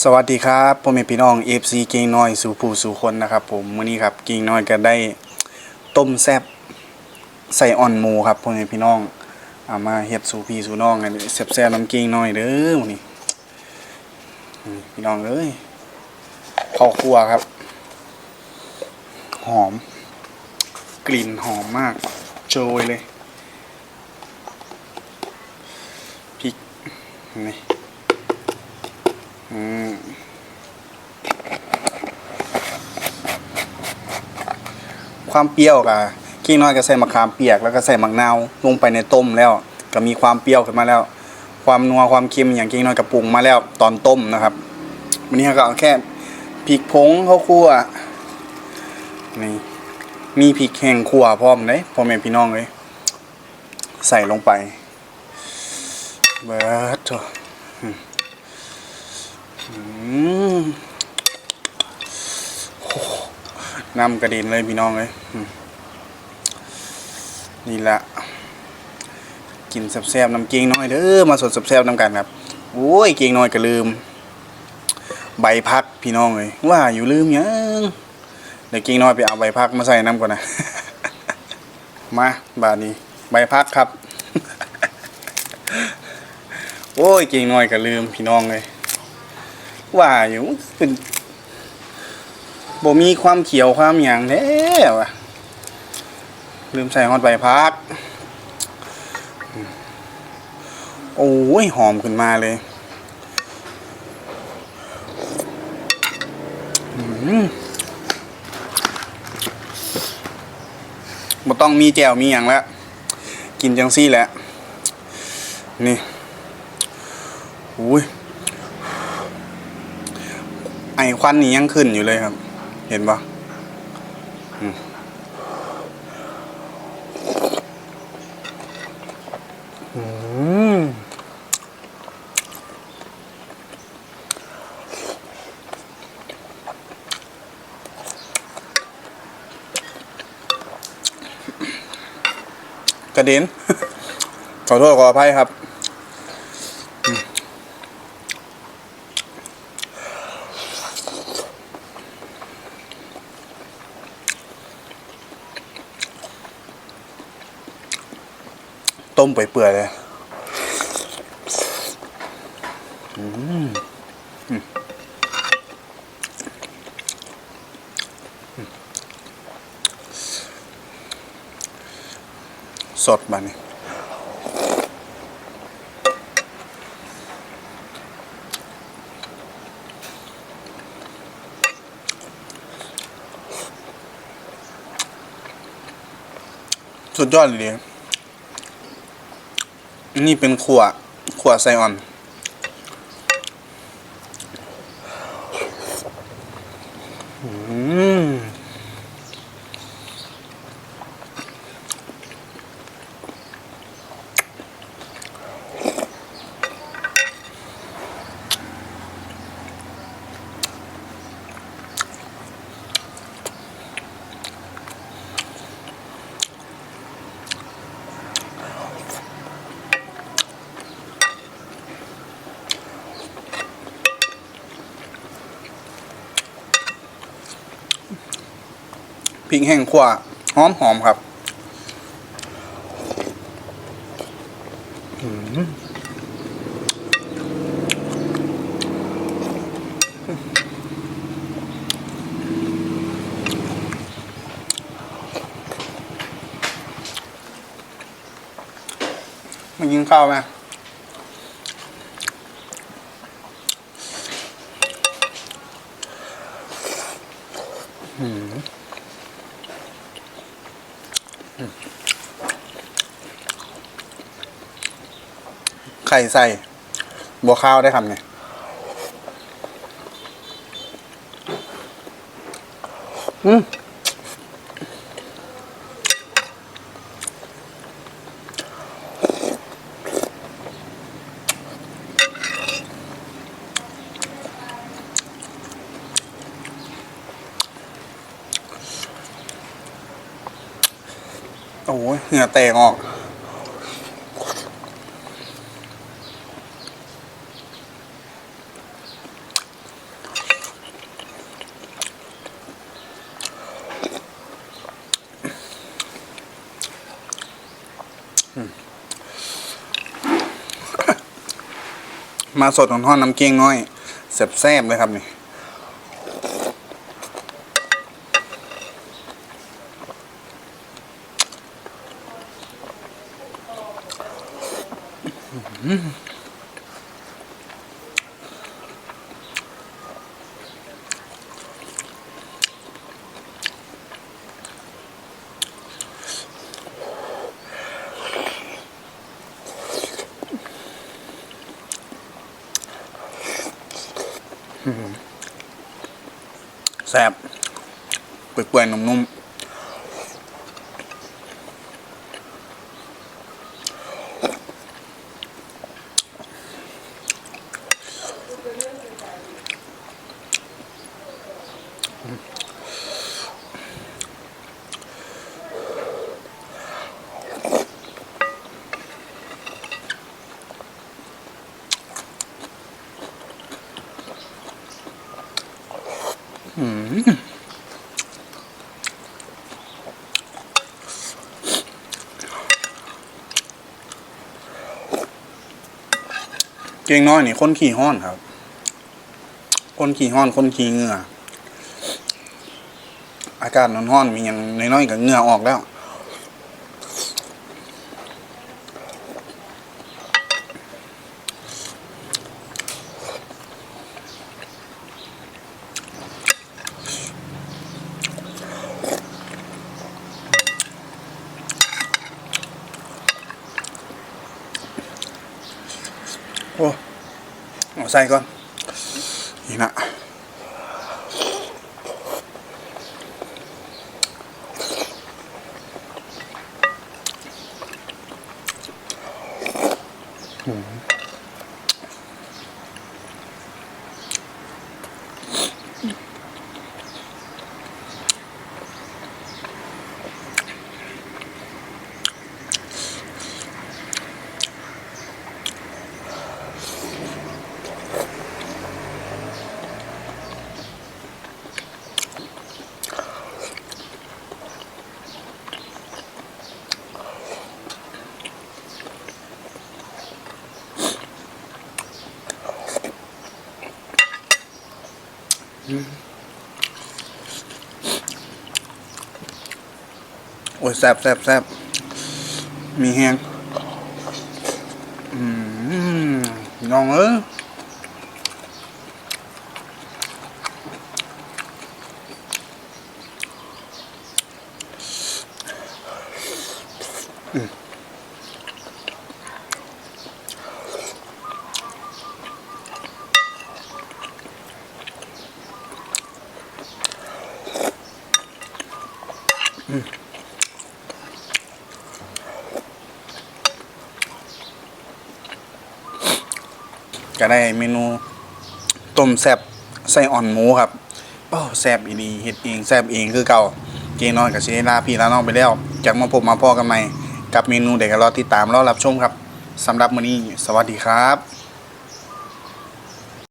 สวัสดีครับพ่อแม่พี่น้อง FC เก่งน้อยสู่ผู้สู่คนนะครับผมมื้อนี้ครับเก่งน้อยก็ได้ต้มแซ่บใส่อ่อนหมูครับพ่อแม่พี่น้องเอามาเฮ็ดสู่พี่สู่น้องกันแซ่บๆน้ำเก่งน้อยเด้อมื้อนี้พี่น้องเอ้ยข้าวคั่วครับ หอม กลิ่นหอมมากโชยเลยพริกนี่อืม ความเปรี้ยวกับขี้น้อยก็ใส่มะขามเปียกแล้วก็ใส่มะนาวลงไปในต้มแล้ว ก็มีความเปรี้ยวขึ้นมาแล้ว ความนัวความเค็มอย่างขี้น้อยก็ปรุงมาแล้วตอนต้มนะครับวันนี้ก็เอาแค่พริกผงข้าวคั่วนี่มีพริกแห้งคั่วพร้อมเลยพ่อแม่พี่น้องเลยใส่ลงไปเบิดโถ่อืมโอ้ น้ำกระเด็นเลยพี่น้องเลยนี่แหละกินแซ่บๆน้ำเกงน้อยเด้อมาสดแซ่บๆน้ำกันครับโอ้ยเกงน้อยก็ลืม ใบพักพี่น้องเลยว่าอยู่ลืมยังเดี๋ยวเกงน้อยไปเอาใบพักมาใส่น้ำก่อนนะมาบาดนี้ใบพักครับ โอ้ยเกงน้อยก็ลืมพี่น้องเลยว่าอยู่เป็น บ่มีความเขียวความหยางแท้ว่ะลืมใส่ฮอดใบพักโอ้ยหอมขึ้นมาเลยบ่ต้องมีแจ่วมีอย่างแล้วกินจังซี่แหละ นี่อุ้ยไอควันนี้ยังขึ้นอยู่เลยครับ เห็นปะอืมอืมกระเด็นขอโทษขออภัยครับ ต้มไปเปื่อยๆเลยสดมานี่สุดยอดเลย นี่เป็นขวดขวดไซออน อืม พริกแห้งขวหอมหอมครับมมากินข้าวไหม ไข่ใส่ บัวข้าวได้คำไงอืม โอ้ยเหงื่อแตกออก มาสดของทอดน้ำเกี๊ยงน้อยแซ่บๆเลยครับนี่ แซ่บเปื่อยๆนุ่มๆ เก่งน้อยนี่คนขี่ห้อนครับ คนขี่ห้อน คนขี่เหงื่อ อากาศร้อนมีอย่างน้อยๆกับเหงื่อออกแล้ว อ้เอาใส่ก่อน นี่นะ โอ้ยแซ่บแซ่บแซ่บมีแห้งอืมน้องเอ้ย ก็ได้เมนูต้มแซบไส้อ่อนหมูครับโอ้แซบอีดีเฮ็ดเองแซบเองคือเก่าเกนอนกับเชลาพี่ลาน้องไปแล้วจากมาพบมาพ่อกันใหม่กับเมนูเด็กก็รอติดตามรอรับชมครับสำหรับมื้อนี้ สวัสดีครับ